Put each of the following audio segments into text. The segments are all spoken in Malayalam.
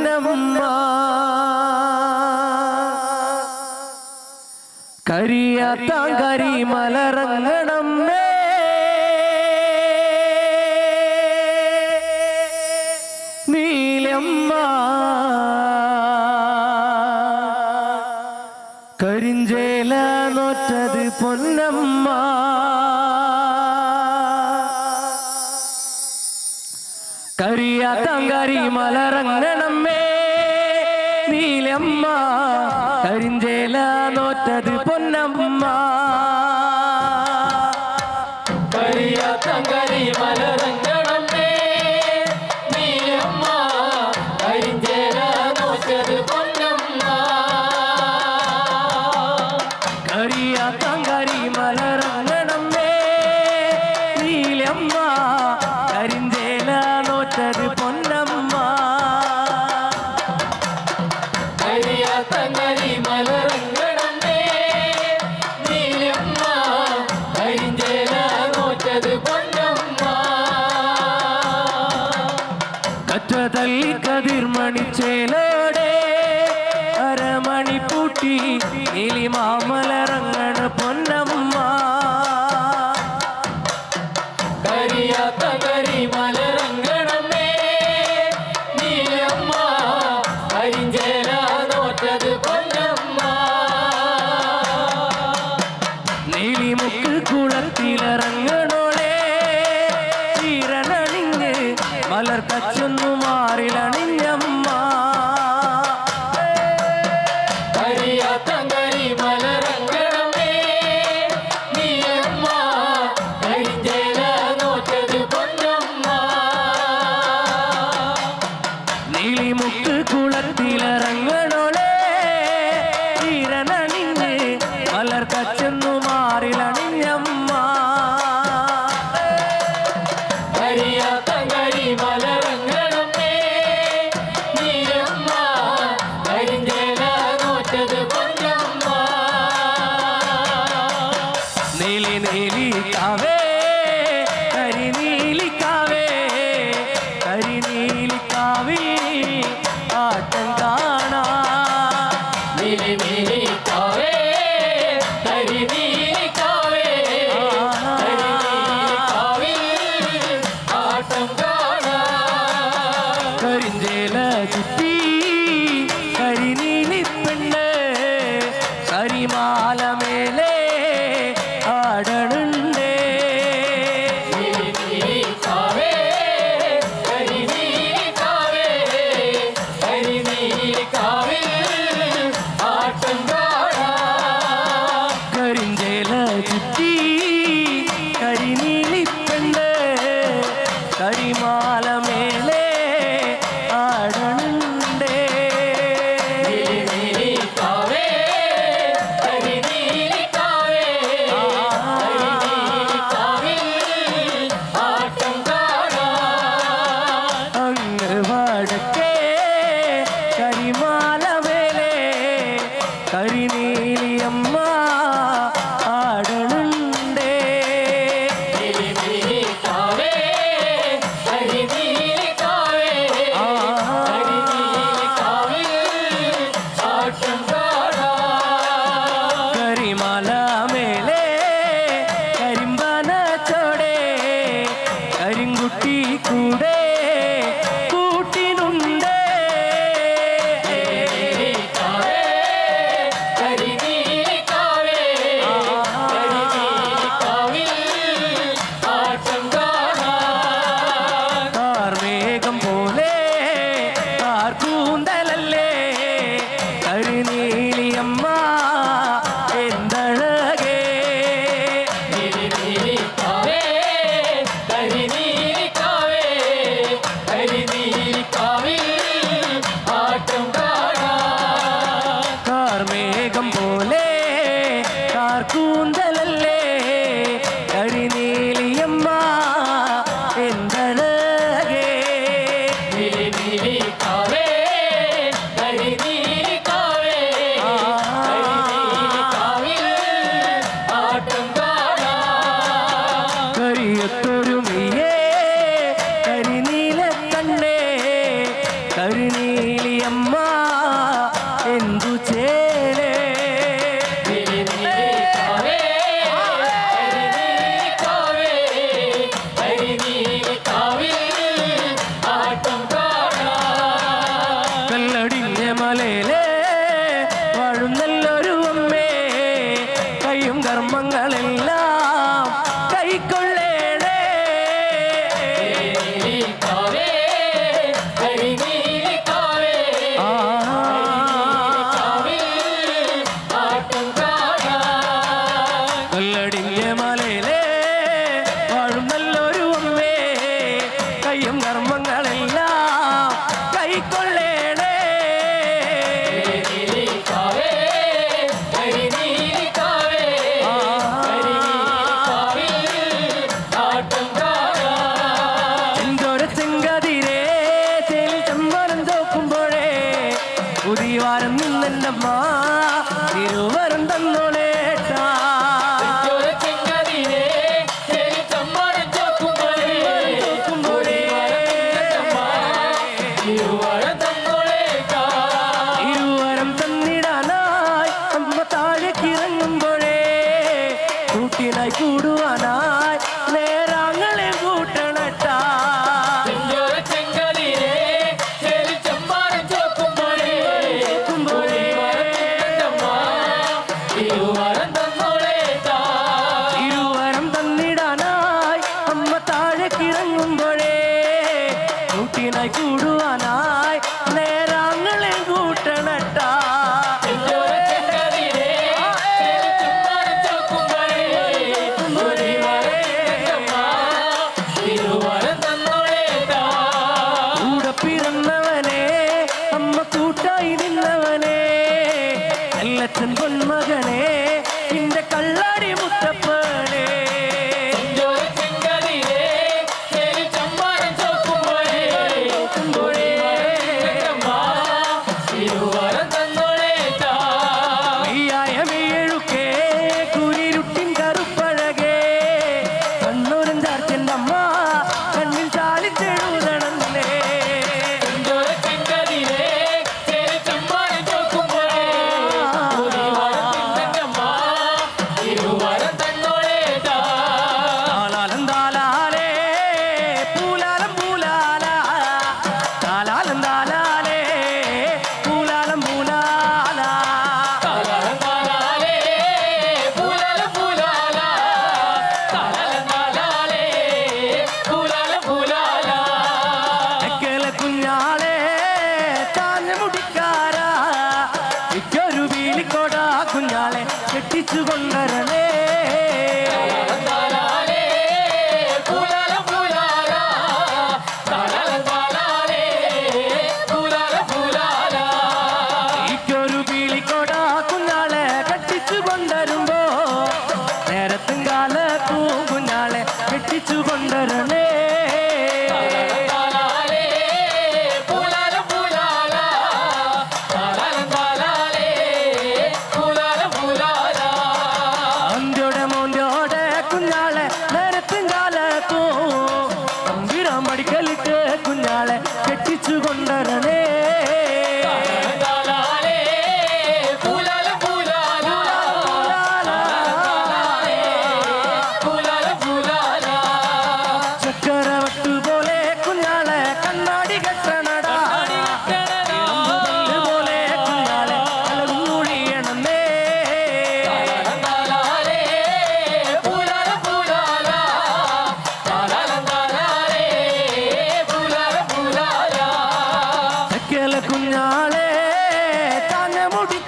കണ്ണമ്മ കരിയാത്താങ്കരി മലറ കരിയാത്തങ്കരി മലറങ്ങണമേ. നീലമ്മ കരിഞ്ചേല നോറ്റത് തള്ളി കതിർമണി ചേലോടെ അരമണി പൂട്ടി എലി നീലിമാമലറങ്ങണ പൊന്നമ്മ. കരിയാത്ത കരിമല மேல சுத்தி baby. ചെയ്യും കർമ്മങ്ങളെല്ലാം കൈക്കൊള്ളേണേ. ചെങ്കതിരേ തേലിൽ ചെമ്പരം തോക്കുമ്പോഴേ പുതിയ വാരം നിന്നല്ലമ്മ തിരുവരം തന്നോളേ. കിടക്കുമ്പോഴേ കൂട്ടിനായി കൂടുവാനായി നേരങ്ങളെ കൂട്ടണട്ട. കൂടെ പിറന്നവനെ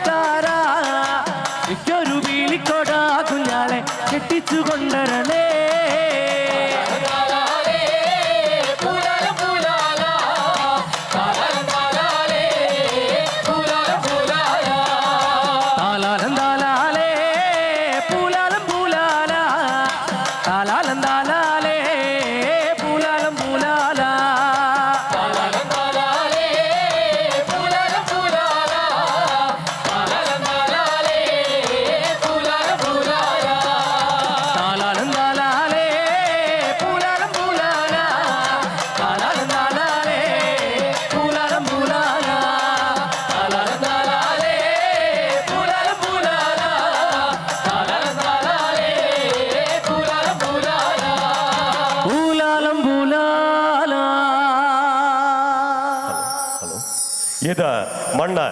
കൊട്ടാര? എനിക്കൊരു വീലിക്കൊടാ കുഞ്ഞാളെ. കെട്ടിച്ചു കൊണ്ടര ಇದ ಮಣ್ಣ.